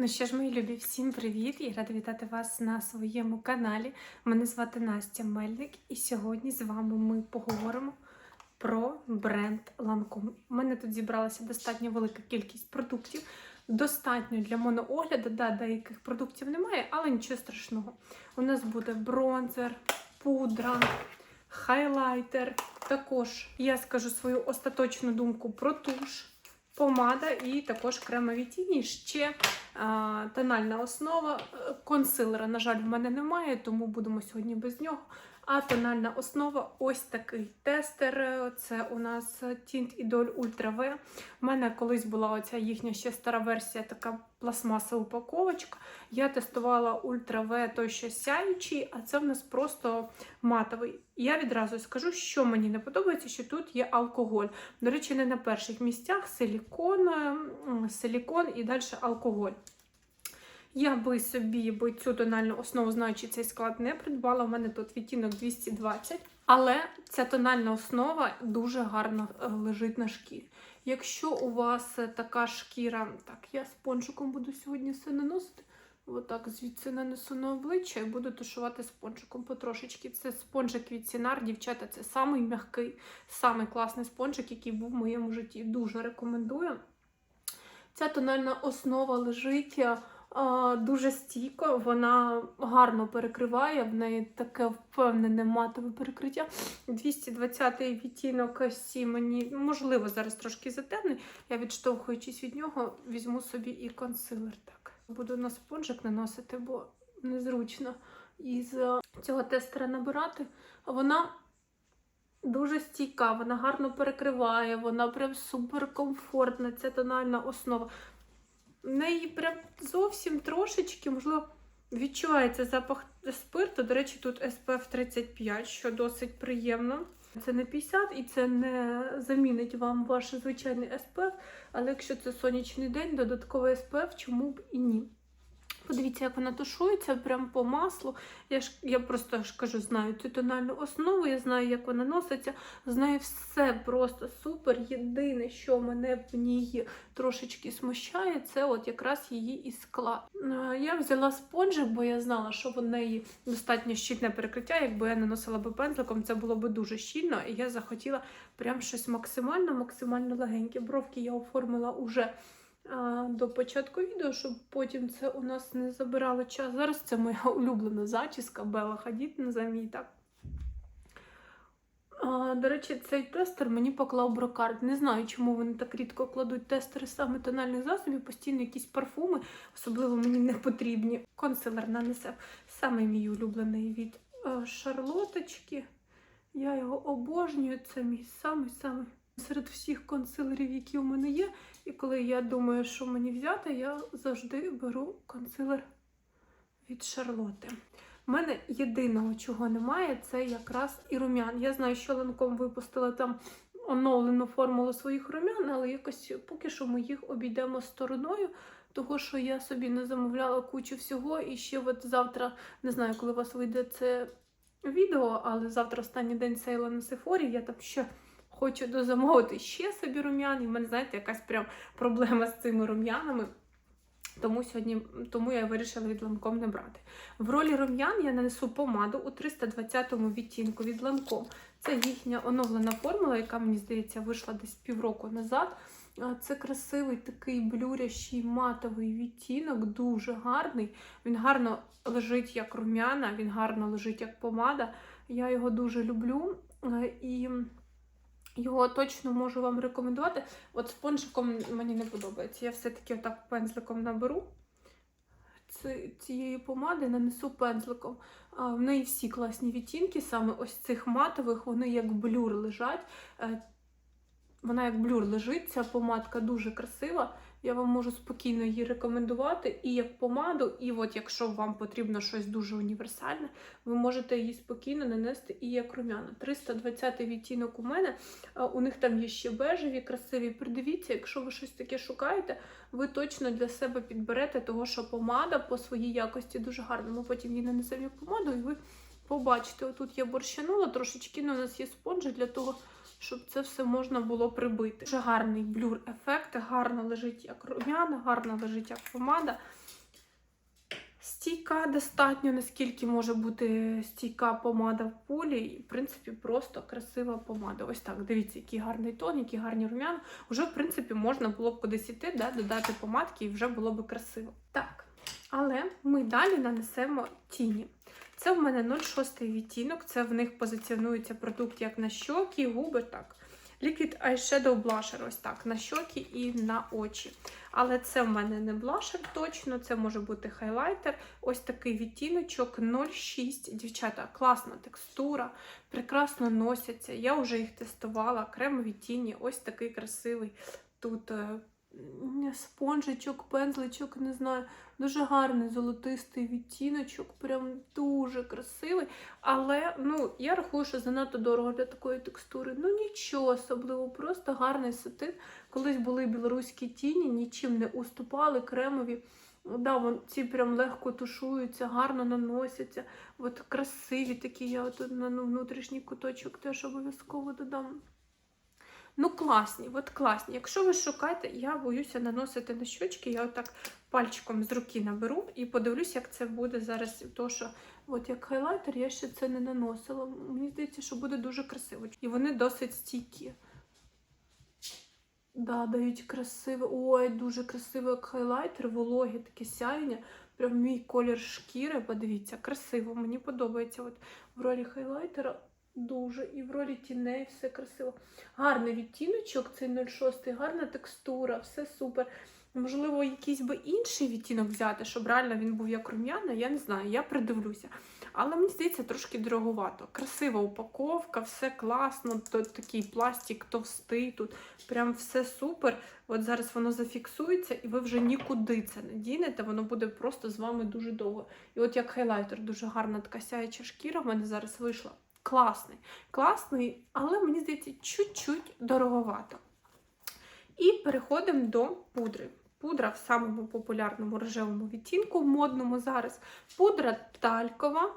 Ну що ж, мої любі, всім привіт! І рада вітати вас на своєму каналі. Мене звати Настя Мельник, і сьогодні з вами ми поговоримо про бренд Lancome. У мене тут зібралася достатньо велика кількість продуктів. Достатньо для моноогляду, да, деяких продуктів немає, але нічого страшного. У нас буде бронзер, пудра, хайлайтер. Також я скажу свою остаточну думку про туш помада і також кремові тіні. Ще а, тональна основа е, консилера, на жаль, в мене немає, тому будемо сьогодні без нього. А тональна основа ось такий тестер. Це у нас Tint Idol Ultra V. У мене колись була оця їхня ще стара версія, така пластмасова упаковочка. Я тестувала Ultra V той, що сяючий, а це в нас просто матовий. Я відразу скажу, що мені не подобається, що тут є алкоголь. До речі, не на перших місцях силікон, силікон і далі алкоголь. Я би собі би цю тональну основу, знаючи цей склад, не придбала. У мене тут відтінок 220. Але ця тональна основа дуже гарно е, лежить на шкірі. Якщо у вас е, така шкіра, так, я спонжиком буду сьогодні все наносити. Отак звідси нанесу на обличчя і буду тушувати спонжиком потрошечки. Це спонжик від Сінар, дівчата, це самий м'який, самий класний спонжик, який був в моєму житті. Дуже рекомендую. Ця тональна основа лежить е, дуже стійко, вона гарно перекриває, в неї таке впевнене матове перекриття. 220-й відтінок сі мені, можливо, зараз трошки затемний. Я відштовхуючись від нього, візьму собі і консилер. Так. Буду на спонжик наносити, бо незручно із е, цього тестера набирати. Вона дуже стійка, вона гарно перекриває, вона прям супер комфортна. Це тональна основа. В неї прям зовсім трошечки, можливо, відчувається запах спирту. До речі, тут SPF 35, що досить приємно. Це не 50 і це не замінить вам ваш звичайний SPF, але якщо це сонячний день, додатковий SPF, чому б і ні. Подивіться, як вона тушується прямо по маслу. Я ж я просто ж кажу, знаю цю тональну основу, я знаю, як вона носиться, знаю все просто супер. Єдине, що мене в ній трошечки смущає, це от якраз її і склад. Е, Я взяла спонжик, бо я знала, що в неї достатньо щільне перекриття. Якби я наносила би пензликом, це було б дуже щільно, і я захотіла прям щось максимально, максимально легеньке. Бровки я оформила уже до початку відео, щоб потім це у нас не забирало час. Зараз це моя улюблена зачіска Бела Хадід на замій. Так. До речі, цей тестер мені поклав брокард. Не знаю, чому вони так рідко кладуть тестери саме тональних засобів, постійно якісь парфуми, особливо мені не потрібні. Консилер нанесе саме мій улюблений від е, шарлоточки. Я його обожнюю. Це мій самий-самий серед всіх консилерів, які у мене є. І коли я думаю, що мені взяти, я завжди беру консилер від Шарлоти. У мене єдиного, чого немає, це якраз і рум'ян. Я знаю, що Ланком випустила там оновлену формулу своїх рум'ян, але якось поки що ми їх обійдемо стороною. Того, що я собі не замовляла кучу всього, і ще от завтра, не знаю, коли у вас вийде це відео, але завтра останній день сейла на Сефорі, я там ще хочу дозамовити ще собі рум'ян. І в мене, знаєте, якась прям проблема з цими рум'янами. Тому сьогодні, тому я вирішила від Lancome не брати. В ролі рум'ян я нанесу помаду у 320-му відтінку від Lancome. Це їхня оновлена формула, яка, мені здається, вийшла десь півроку назад. Це красивий такий блюрящий матовий відтінок, дуже гарний. Він гарно лежить як рум'яна, він гарно лежить як помада. Я його дуже люблю. І його точно можу вам рекомендувати. От спонжиком мені не подобається. Я все-таки отак пензликом наберу цієї помади, нанесу пензликом. В неї всі класні відтінки, саме ось цих матових, вони як блюр лежать. Е, Вона як блюр лежить, ця помадка дуже красива. Я вам можу спокійно її рекомендувати і як помаду, і от якщо вам потрібно щось дуже універсальне, ви можете її спокійно нанести і як румяна. 320 відтінок у мене. У них там є ще бежеві, красиві. Придивіться, якщо ви щось таке шукаєте, ви точно для себе підберете, того що помада по своїй якості дуже гарна. Ми потім її нанесемо як помаду, і ви побачите. Отут я борщанула трошечки, але у нас є спонжі для того, щоб це все можна було прибити. Дуже гарний блюр-ефект, гарно лежить як рум'яна, гарно лежить як помада. Стійка достатньо, наскільки може бути стійка помада в полі. І, в принципі, просто красива помада. Ось так. Дивіться, який гарний тон, які гарні рум'яна. Уже, в принципі, можна було б кудись іти, да, додати помадки, і вже було б красиво. Так. Але ми далі нанесемо тіні. Це в мене 0,6 відтінок. Це в них позиціонується продукт як на щоки, губи. так. Liquid Eyeshadow Blusher, ось так, на щоки і на очі. Але це в мене не блашер точно, це може бути хайлайтер. Ось такий відтіночок 0,6. Дівчата, класна текстура, прекрасно носяться. Я вже їх тестувала. Кремові тіні, ось такий красивий. Тут е, спонжичок, пензличок, не знаю. Дуже гарний золотистий відтіночок, прям дуже красивий. Але ну, я рахую, що занадто дорого для такої текстури. Ну нічого особливого, просто гарний сатин. Колись були білоруські тіні, нічим не уступали, кремові. Да, вон, ці прям легко тушуються, гарно наносяться. От красиві такі, я тут на ну, внутрішній куточок теж обов'язково додам. Ну, класні, от класні. Якщо ви шукаєте, я боюся наносити на щочки, я отак пальчиком з руки наберу і подивлюсь, як це буде зараз. То, що от як хайлайтер я ще це не наносила. Мені здається, що буде дуже красиво. І вони досить стійкі. Да, дають красиве. Ой, дуже красивий хайлайтер, вологе таке сяєння. Прям мій колір шкіри. Подивіться, красиво. Мені подобається. От в ролі хайлайтера дуже. І в ролі тіней все красиво. Гарний відтіночок, цей 06, гарна текстура, все супер. Можливо, якийсь би інший відтінок взяти, щоб реально він був як рум'яна, я не знаю, я придивлюся. Але мені здається, трошки дороговато. Красива упаковка, все класно, то такий пластик товстий тут. Прям все супер. От зараз воно зафіксується, і ви вже нікуди це не дінете, воно буде просто з вами дуже довго. І от як хайлайтер, дуже гарна така сяюча шкіра в мене зараз вийшла. Класний, класний, але мені здається, чуть-чуть дороговато. І переходимо до пудри. Пудра в самому популярному рожевому відтінку, модному зараз. Пудра талькова.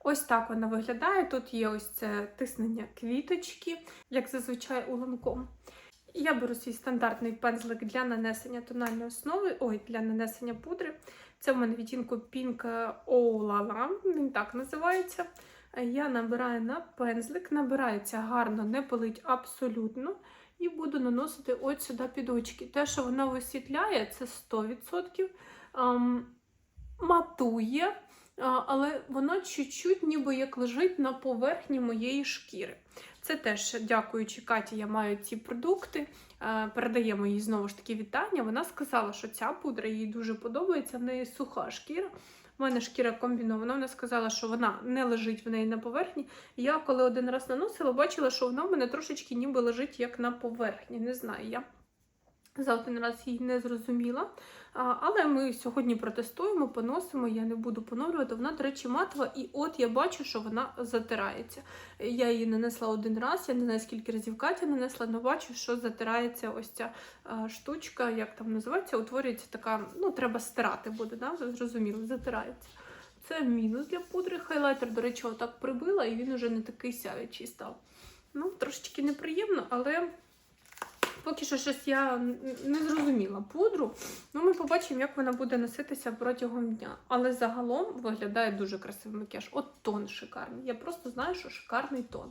Ось так вона виглядає. Тут є ось це тиснення квіточки, як зазвичай у ланком. Я беру свій стандартний пензлик для нанесення тональної основи, ой, для нанесення пудри. Це в мене відтінку Pink Oh La La, він так називається. Я набираю на пензлик, набирається гарно, не пилить абсолютно. І буду наносити ось сюди під очки. Те, що вона висвітляє, це 100%. Ем, матує, але воно чуть-чуть ніби як лежить на поверхні моєї шкіри. Це теж, дякуючи Каті, я маю ці продукти. Е, передаємо їй знову ж таки вітання. Вона сказала, що ця пудра їй дуже подобається, в неї суха шкіра. У мене шкіра комбінована. Вона сказала, що вона не лежить в неї на поверхні. Я коли один раз наносила, бачила, що вона в мене трошечки ніби лежить як на поверхні. Не знаю я. За один раз її не зрозуміла. Але ми сьогодні протестуємо, поносимо, я не буду поновлювати. Вона, до речі, матова, і от я бачу, що вона затирається. Я її нанесла один раз, я не знаю, скільки разів Катя нанесла, але бачу, що затирається ось ця штучка, як там називається, утворюється така, ну, треба стирати буде, да? зрозуміло, затирається. Це мінус для пудри. Хайлайтер, до речі, отак прибила, і він уже не такий сяючий став. Ну, трошечки неприємно, але. Поки що щось я не зрозуміла пудру. Ну, ми побачимо, як вона буде носитися протягом дня. Але загалом виглядає дуже красивий макіяж. От тон шикарний. Я просто знаю, що шикарний тон.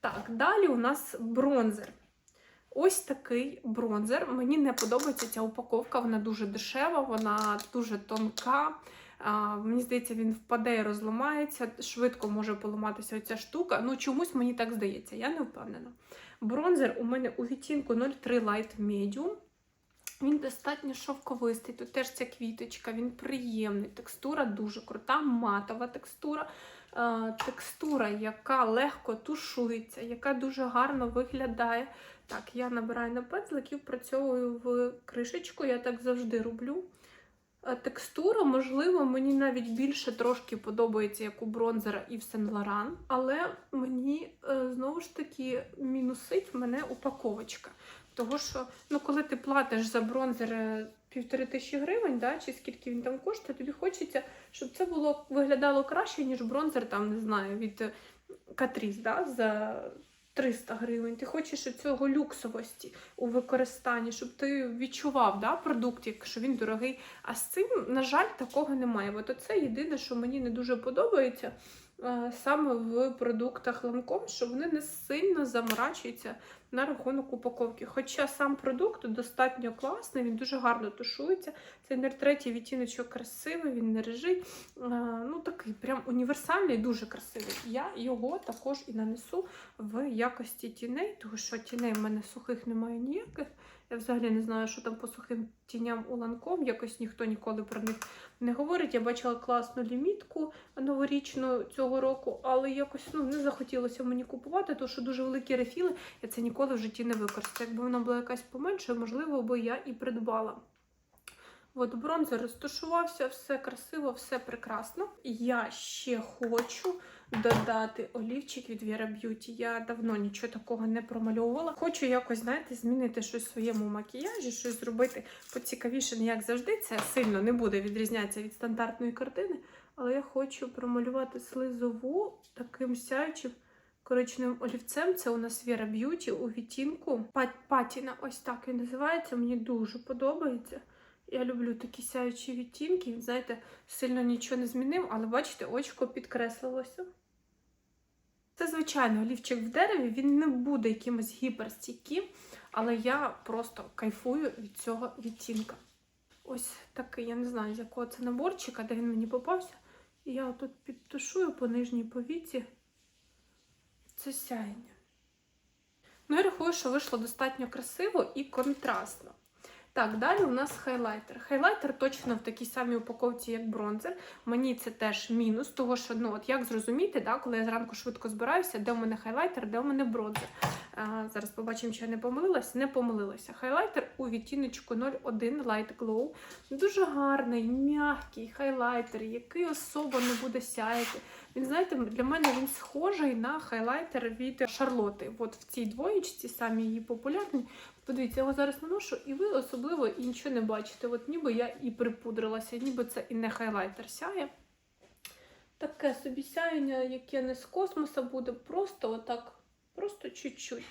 Так, далі у нас бронзер. Ось такий бронзер. Мені не подобається ця упаковка, вона дуже дешева, вона дуже тонка. Мені здається, він впаде і розламається. Швидко може поламатися оця штука. Ну, чомусь мені так здається, я не впевнена. Бронзер у мене у відтінку 03 Light Medium. Він достатньо шовковистий. Тут теж ця квіточка, він приємний. Текстура дуже крута, матова текстура. Е, текстура, яка легко тушується, яка дуже гарно виглядає. Так, я набираю на пензлик і впрацьовую в кришечку, я так завжди роблю. Текстура, можливо, мені навіть більше трошки подобається, як у бронзера і в Сен Лоран, але мені знову ж таки мінусить мене упаковочка. Того що, ну, коли ти платиш за бронзер півтори тисячі гривень, да, чи скільки він там коштує, тобі хочеться, щоб це було виглядало краще, ніж бронзер, там, не знаю, від Catrice, да, за 300 гривень. Ти хочеш цього люксовості у використанні, щоб ти відчував да, продукт, якщо він дорогий. А з цим, на жаль, такого немає. От це єдине, що мені не дуже подобається саме в продуктах ланком, що вони не сильно заморачуються на рахунок упаковки. Хоча сам продукт достатньо класний, він дуже гарно тушується. Цей 03 відтіночок красивий, він не режить. Е, Ну, такий прям універсальний, дуже красивий. Я його також і нанесу в якості тіней, тому що тіней в мене сухих немає ніяких. Я взагалі не знаю, що там по сухим тіням у ланком. Якось ніхто ніколи про них не говорить. Я бачила класну лімітку новорічну цього року, але якось ну, не захотілося мені купувати, тому що дуже великі рефіли. Я це ніколи в житті не використаю. Якби вона була якась поменше, можливо, би я і придбала. От бронзер розташувався, все красиво, все прекрасно. Я ще хочу додати олівчик від Vera Beauty. Я давно нічого такого не промальовувала. Хочу якось, знаєте, змінити щось в своєму макіяжі, щось зробити поцікавіше, не як завжди. Це сильно не буде відрізнятися від стандартної картини. Але я хочу промалювати слизову таким сяючим коричневим олівцем. Це у нас Vera Beauty у відтінку. Патіна, ось так він називається. Мені дуже подобається. Я люблю такі сяючі відтінки. Знаєте, сильно нічого не змінив, але бачите, очко підкреслилося. Це звичайно олівчик в дереві, він не буде якимось гіперстійким, але я просто кайфую від цього відтінка. Ось такий, я не знаю, з якого це наборчика, де він мені попався. І я тут підтушую по нижній повіці це сяєння. Ну, я рахую, що вийшло достатньо красиво і контрастно. Так, далі у нас хайлайтер. Хайлайтер точно в такій самій упаковці, як бронзер. Мені це теж мінус, того що ну от як зрозуміти, да, коли я зранку швидко збираюся, де у мене хайлайтер, де у мене бронзер. А, зараз побачимо, чи я не помилилась. Не помилилася. Хайлайтер у відтіночку 01 Light Glow. Дуже гарний, м'який хайлайтер, який особо не буде сяяти. Він, знаєте, для мене він схожий на хайлайтер від Шарлоти. От в цій двоєчці, самі її популярні. Подивіться, я його зараз наношу, і ви особливо і нічого не бачите. От ніби я і припудрилася, ніби це і не хайлайтер сяє. Таке собі сяєння, яке не з космоса буде, просто отак, просто чуть-чуть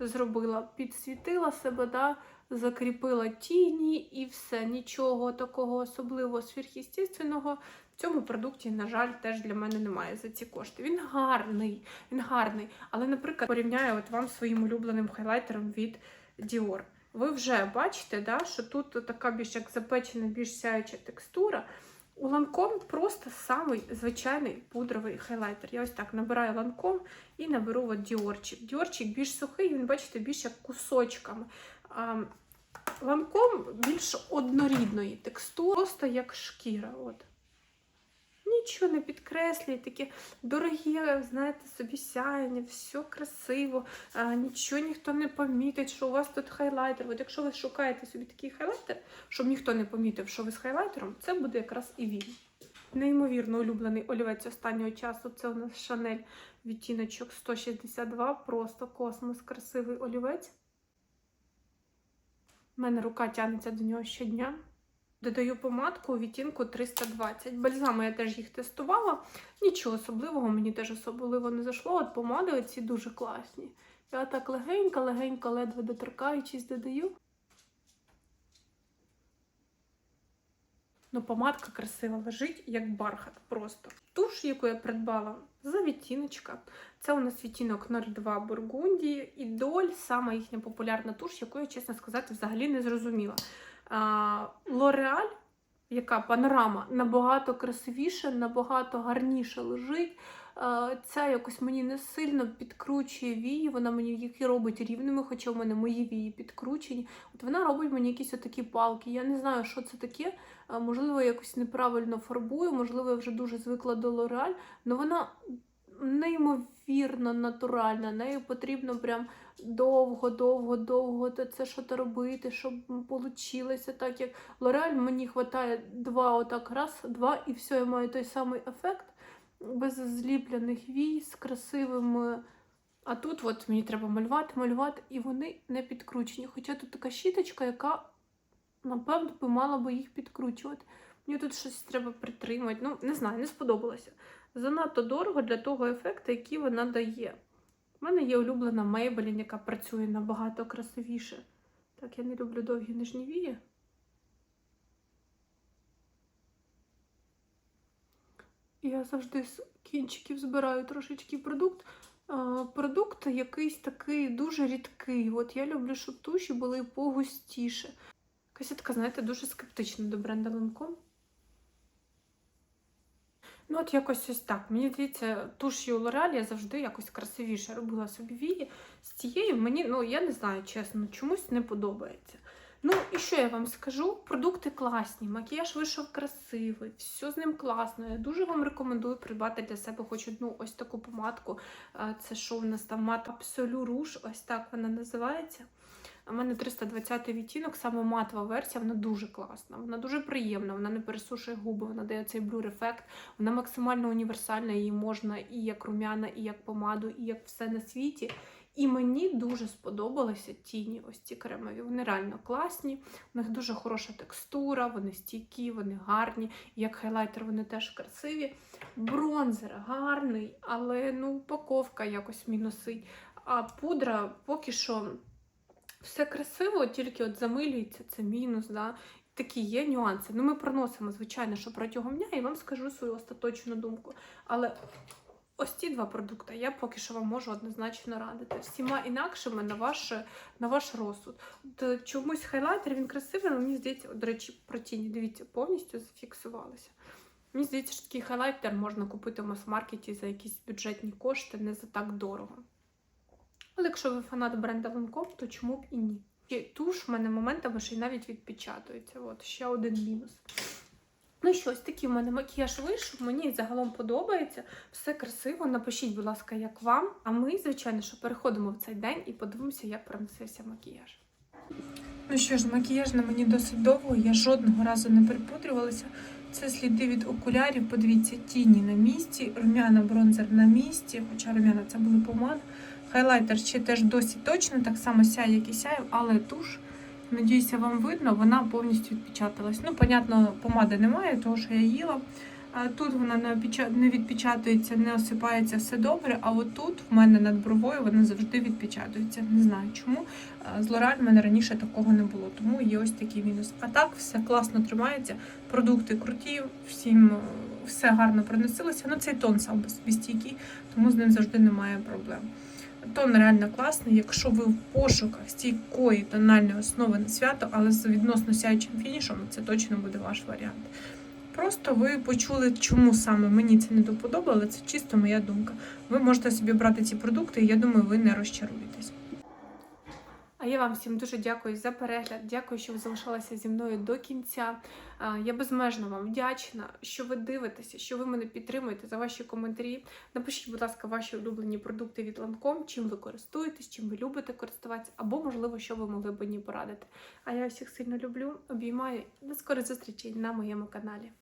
зробила, підсвітила себе, да, закріпила тіні і все. Нічого такого особливого сверхъестественного в цьому продукті, на жаль, теж для мене немає за ці кошти. Він гарний, він гарний. Але, наприклад, порівняю от вам своїм улюбленим хайлайтером від Dior. Ви вже бачите, да, що тут така більш як запечена, більш сяюча текстура. У ланком просто самий звичайний пудровий хайлайтер. Я ось так набираю ланком і наберу от діорчик. Діорчик більш сухий, він, бачите, більш як кусочками. Ланком більш однорідної текстури, просто як шкіра. От. Нічого не підкреслює, таке дорогі, знаєте, собі сяєння, все красиво, а, нічого ніхто не помітить, що у вас тут хайлайтер. От якщо ви шукаєте собі такий хайлайтер, щоб ніхто не помітив, що ви з хайлайтером, це буде якраз і він. Неймовірно улюблений олівець останнього часу. Це у нас Шанель відтіночок 162, просто космос, красивий олівець. У мене рука тягнеться до нього щодня. Додаю помадку у відтінку 320. Бальзами я теж їх тестувала. Нічого особливого, мені теж особливо не зайшло. От помади оці дуже класні. Я так легенько-легенько, ледве доторкаючись, додаю. Ну, помадка красива лежить, як бархат просто. Туш, яку я придбала, за відтіночка. Це у нас відтінок 02 Бургундії. І доль, сама їхня популярна туш, яку я, чесно сказати, взагалі не зрозуміла. Лореаль, яка панорама, набагато красивіше, набагато гарніше лежить. Ця якось мені не сильно підкручує вії, вона мені їх робить рівними, хоча в мене мої вії підкручені. От вона робить мені якісь отакі палки. Я не знаю, що це таке. Можливо, якось неправильно фарбую, можливо, я вже дуже звикла до Лореаль, але вона неймовірно натуральна. Нею потрібно прям довго, довго, довго це що то робити, щоб вийшло так, як Лореаль. Мені вистачає два, отак, раз, два, і все, я маю той самий ефект без зліплених вій, з красивим. А тут от мені треба малювати, малювати, і вони не підкручені. Хоча тут така щіточка, яка, напевно, би мала би їх підкручувати. Мені тут щось треба притримати. Ну, не знаю, не сподобалося. Занадто дорого для того ефекту, який вона дає. У мене є улюблена Maybelline, яка працює набагато красивіше. Так, я не люблю довгі нижні вії. Я завжди з кінчиків збираю трошечки продукт. Продукт якийсь такий дуже рідкий. От я люблю, щоб туші були погустіше. Якась така, знаєте, дуже скептична до бренда Lancome. Ну, от якось ось так. Мені здається, туш'ю L'Oreal я завжди якось красивіше робила собі вії. З цією мені, ну я не знаю, чесно, чомусь не подобається. Ну, і що я вам скажу? Продукти класні, макіяж вийшов красивий, все з ним класно. Я дуже вам рекомендую придбати для себе хоч одну ось таку помадку. Це що в нас там мат Absolu Rouge, ось так вона називається. У мене 320 відтінок, саме матова версія, вона дуже класна, вона дуже приємна, вона не пересушує губи, вона дає цей блюр ефект, вона максимально універсальна, її можна і як рум'яна, і як помаду, і як все на світі. І мені дуже сподобалися тіні, ось ці кремові. Вони реально класні, у них дуже хороша текстура, вони стійкі, вони гарні. Як хайлайтер вони теж красиві. Бронзер гарний, але ну, упаковка якось мінусить. А пудра поки що все красиво, тільки от замилюється, це мінус. Да? Такі є нюанси. Ну, ми проносимо, звичайно, що протягом дня і вам скажу свою остаточну думку. Але ось ці два продукти я поки що вам можу однозначно радити. Всіма інакшими на ваш, на ваш розсуд. От чомусь хайлайтер він красивий, але мені здається, до речі, про тіні, дивіться, повністю зафіксувалися. Мені здається, що такий хайлайтер можна купити в мас-маркеті за якісь бюджетні кошти, не за так дорого. Але якщо ви фанат бренда Lancome, то чому б і ні? І туш в мене моментами ще й навіть відпечатується. От ще один мінус. Ну що, ось такий в мене макіяж вийшов. Мені загалом подобається. Все красиво. Напишіть, будь ласка, як вам. А ми, звичайно, що переходимо в цей день і подивимося, як проносився макіяж. Ну що ж, макіяж на мені досить довго, я жодного разу не припудрювалася. Це сліди від окулярів. Подивіться, тіні на місці, рум'яна бронзер на місці, хоча рум'яна це були помада. Хайлайтер ще теж досить точно, так само сяє, як і сяє, але туш, надіюся, вам видно, вона повністю відпечаталась. Ну, понятно, помади немає, тому що я їла. Тут вона не відпечатується, не осипається все добре. А от тут в мене над бровою вона завжди відпечатується. Не знаю чому. З L'Oreal в мене раніше такого не було, тому є ось такий мінус. А так все класно тримається. Продукти круті, всім е, все гарно проносилося. Ну цей тон сам стійкий, тому з ним завжди немає проблем. Тон реально класний. Якщо ви в пошуках стійкої тональної основи на свято, але з відносно сяючим фінішом, це точно буде ваш варіант. Просто ви почули, чому саме мені це не доподобало, це чисто моя думка. Ви можете собі брати ці продукти, і я думаю, ви не розчаруєтесь. А я вам всім дуже дякую за перегляд. Дякую, що ви залишалися зі мною до кінця. Я безмежно вам вдячна, що ви дивитеся, що ви мене підтримуєте за ваші коментарі. Напишіть, будь ласка, ваші улюблені продукти від Lancome, чим ви користуєтесь, чим ви любите користуватися, або, можливо, що ви могли б мені порадити. А я всіх сильно люблю, обіймаю до скорих зустрічей на моєму каналі.